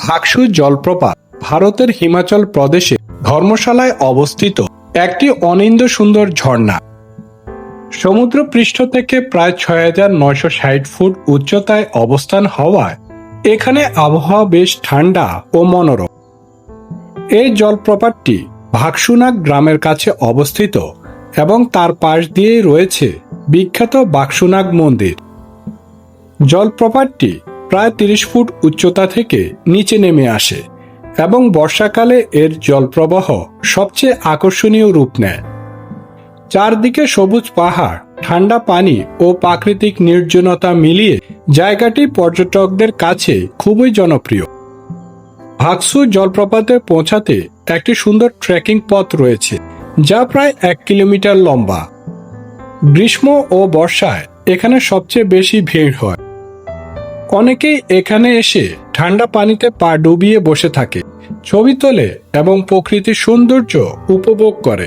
ভাকসু জলপ্রপাত ভারতের হিমাচল প্রদেশে ধর্মশালায় অবস্থিত। একটি অনিন্দ সুন্দর ঝর্ণা। সমুদ্র পৃষ্ঠ থেকে প্রায় ছয় হাজার নয়শো ষাট ফুট উচ্চতায় অবস্থান হওয়ায় এখানে আবহাওয়া বেশ ঠান্ডা ও মনোরম। এই জলপ্রপাতটি ভাকসুনাগ গ্রামের কাছে অবস্থিত এবং তার পাশ দিয়েই রয়েছে বিখ্যাত বাকসুনাগ মন্দির। জলপ্রপাতটি প্রায় তিরিশ ফুট উচ্চতা থেকে নিচে নেমে আসে এবং বর্ষাকালে এর জলপ্রবাহ সবচেয়ে আকর্ষণীয় রূপ নেয়। চারদিকে সবুজ পাহাড়, ঠান্ডা পানি ও প্রাকৃতিক নির্জনতা মিলিয়ে জায়গাটি পর্যটকদের কাছে খুবই জনপ্রিয়। ভাকসু জলপ্রপাতে পৌঁছাতে একটি সুন্দর ট্রেকিং পথ রয়েছে, যা প্রায় এক কিলোমিটার লম্বা। গ্রীষ্ম ও বর্ষায় এখানে সবচেয়ে বেশি ভিড় হয়। অনেকেই এখানে এসে ঠান্ডা পানিতে পা ডুবিয়ে বসে থাকে, ছবি তোলে এবং প্রকৃতির সৌন্দর্য উপভোগ করে।